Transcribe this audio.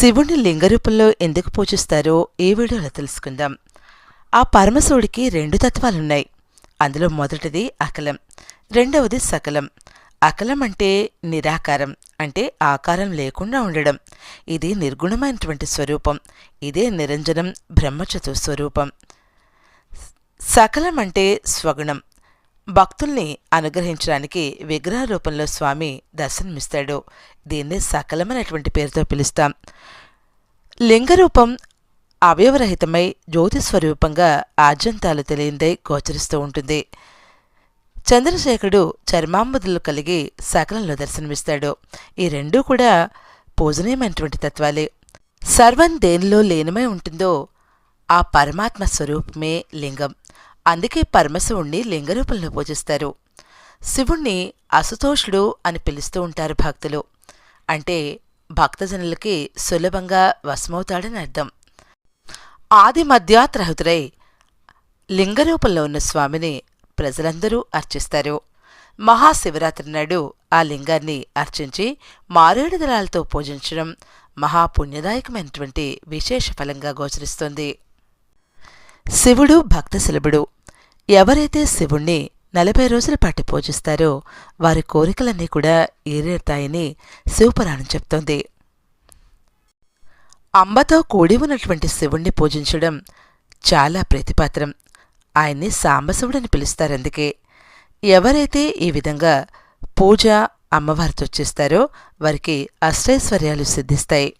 శివుణ్ణి లింగరూపంలో ఎందుకు పూజిస్తారో ఈ వీడియోలో తెలుసుకుందాం. ఆ పరమశివుడికి రెండు తత్వాలున్నాయి. అందులో మొదటిది అకలం రెండవది సకలం. అకలం అంటే నిరాకారం అంటే ఆకారం లేకుండా ఉండడం. ఇది నిర్గుణమైనటువంటి స్వరూపం. ఇదే నిరంజనం బ్రహ్మచతు స్వరూపం సకలం అంటే స్వగుణం. భక్తుల్ని అనుగ్రహించడానికి విగ్రహ రూపంలో స్వామి దర్శనమిస్తాడు. దీన్ని సకలమైనటువంటి పేరుతో పిలుస్తాం. లింగరూపం అవయవరహితమై జ్యోతి స్వరూపంగా ఆద్యంతాలు తెలియందై గోచరిస్తూ ఉంటుంది. చంద్రశేఖరుడు చర్మాంబుదులు కలిగి సకలంలో దర్శనమిస్తాడు. ఈ రెండూ కూడా పూజనీయమైనటువంటి తత్వాలే. సర్వం దేనిలో లీనమై ఉంటుందో ఆ పరమాత్మ స్వరూపమే లింగం. అందుకే పరమశివుణ్ణి లింగరూపంలో పూజిస్తారు. శివుణ్ణి అసుతోషుడు అని పిలుస్తూ ఉంటారు భక్తులు. అంటే భక్తజనులకి సులభంగా వశమవుతాడని అర్థం. ఆది మధ్యాత్రహుతురై లింగరూపంలో ఉన్న స్వామిని ప్రజలందరూ అర్చిస్తారు. మహాశివరాత్రి నాడు ఆ లింగాన్ని అర్చించి మారేడు దళాలతో పూజించడం మహాపుణ్యదాయకమైనటువంటి విశేష ఫలంగా గోచరిస్తుంది. శివుడు భక్తశిలభుడు ఎవరైతే శివుణ్ణి నలభై రోజుల పాటు పూజిస్తారో వారి కోరికలన్నీ కూడా ఏరేతాయని శివపురాణం చెప్తోంది. అంబతో కూడి ఉన్నటువంటి శివుణ్ణి పూజించడం చాలా ప్రీతిపాత్రం. ఆయన్ని సాంబశివుడని పిలుస్తారందుకే ఎవరైతే ఈ విధంగా పూజ అమ్మవారితో చేస్తారో వారికి అష్టైశ్వర్యాలు సిద్ధిస్తాయి.